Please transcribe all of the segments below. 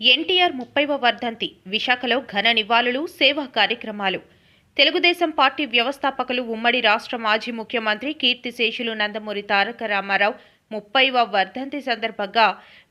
ఎన్టీఆర్ ముప్పైవ వర్ధంతి విశాఖలో ఘన నివాళులు సేవా కార్యక్రమాలు. తెలుగుదేశం పార్టీ వ్యవస్థాపకులు ఉమ్మడి రాష్ట్ర మాజీ ముఖ్యమంత్రి కీర్తిశేషులు నందమూరి తారక రామారావు ముప్పైవ వర్ధంతి సందర్భంగా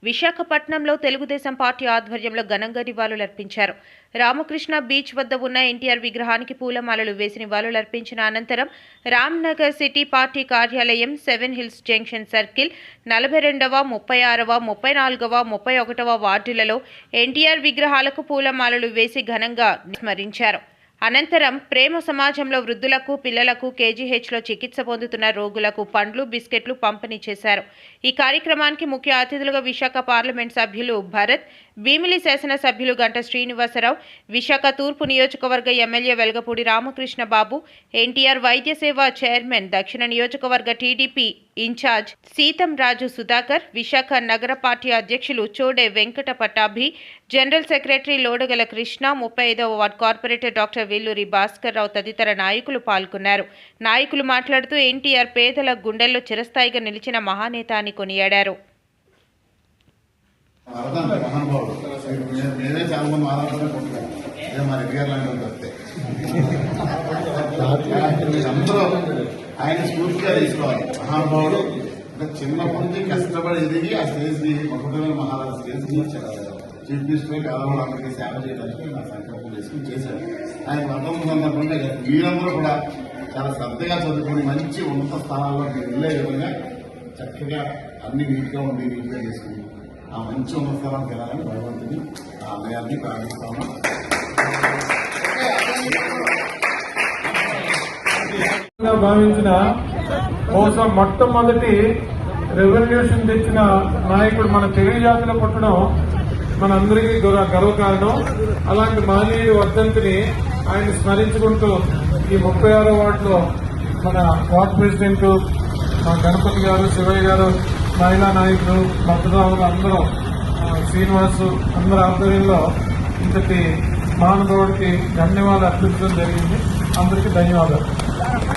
విశాఖపట్నంలో తెలుగుదేశం పార్టీ ఆధ్వర్యంలో ఘనంగా నివాళులర్పించారు. రామకృష్ణ బీచ్ వద్ద ఉన్న ఎన్టీఆర్ విగ్రహానికి పూలమాలలు వేసి నివాళులర్పించిన అనంతరం రామ్నగర్ సిటీ పార్టీ కార్యాలయం సెవెన్ హిల్స్ జంక్షన్ సర్కిల్ నలభై రెండవ ముప్పై ఆరవ ముప్పై నాలుగవ ముప్పై ఒకటవ వార్డులలో ఎన్టీఆర్ విగ్రహాలకు పూలమాలలు వేసి ఘనంగా స్మరించారు. అనంతరం ప్రేమ సమాజంలో వృద్ధులకు పిల్లలకు కేజీహెచ్లో చికిత్స పొందుతున్న రోగులకు పండ్లు బిస్కెట్లు పంపిణీ చేశారు. ఈ కార్యక్రమానికి ముఖ్య అతిథులుగా విశాఖ పార్లమెంట్ సభ్యులు భరత్ భీమిలి శాసనసభ్యులు గంట శ్రీనివాసరావు విశాఖ తూర్పు నియోజకవర్గ ఎమ్మెల్యే వెలగపూడి రామకృష్ణ బాబు ఎన్టీఆర్ వైద్య సేవ చైర్మన్ దక్షిణ నియోజకవర్గ టీడీపీ ఇన్ఛార్జ్ సీతం రాజు సుధాకర్ విశాఖ నగర పార్టీ అధ్యక్షులు చోడే వెంకట పట్టాభి జనరల్ సెక్రటరీ లోడగల కృష్ణ ముప్పై ఐదవ ward corporator doctor Velluri Bhaskar Rao తదితర నాయకులు పాల్గొన్నారు. నాయకులు మాట్లాడుతూ ఎన్టీఆర్ పేదల గుండెల్లో చిరస్థాయిగా నిలిచిన మహానేత అని కొనియాడారు. వరదండి మహానుభావుడు. మేమే చాలా మంది ఆధారపడి పుట్టుగా అదే మా రెడ్డి గారు లాంటి తప్పితే అందరూ ఆయన స్ఫూర్తిగా తీసుకోవాలి. మహానుభావుడు అంటే చిన్నప్పటి నుంచి కష్టపడి ఎదిగి ఆ స్టేజ్ని ఒకటమైన మహారాజు స్టేజ్ని చీఫ్ మినిస్టర్ పేదవాళ్ళు అందరికీ సేవ చేయడానికి నా సంకల్పం చేసుకుని చేశాను ఆయన వర్ధం సందర్భంగా మీరందరూ కూడా చాలా శ్రద్ధగా చదువుకొని మంచి ఉన్నత స్థానాల్లో వెళ్ళే విధంగా చక్కగా అన్ని నీట్గా ఉండి నీట్గా చేసుకుని ఆ మంచి ఉన్నత స్థానానికి వెళ్ళాలని భగవంతుని ఆ అన్నయాన్ని ప్రార్థిస్తాము భావించిన బహుశా మొట్టమొదటి రెవల్యూషన్ తెచ్చిన నాయకుడు మన తెలుగు జాతిలో పుట్టడం మనందరికీ గర్వకారణం. అలాంటి మహనీయుడి వర్ధంతిని ఆయన స్మరించుకుంటూ ఈ ముప్పై ఆరో వార్డులో మన వార్డ్ ప్రెసిడెంట్ మా గణపతి గారు శివయ్య గారు మహిళా నాయకులు భద్రరావులు అందరూ శ్రీనివాసు అందరి ఆధ్వర్యంలో ఇంతటి మానవుడికి ధన్యవాదాలు అర్పించడం జరిగింది. అందరికీ ధన్యవాదాలు.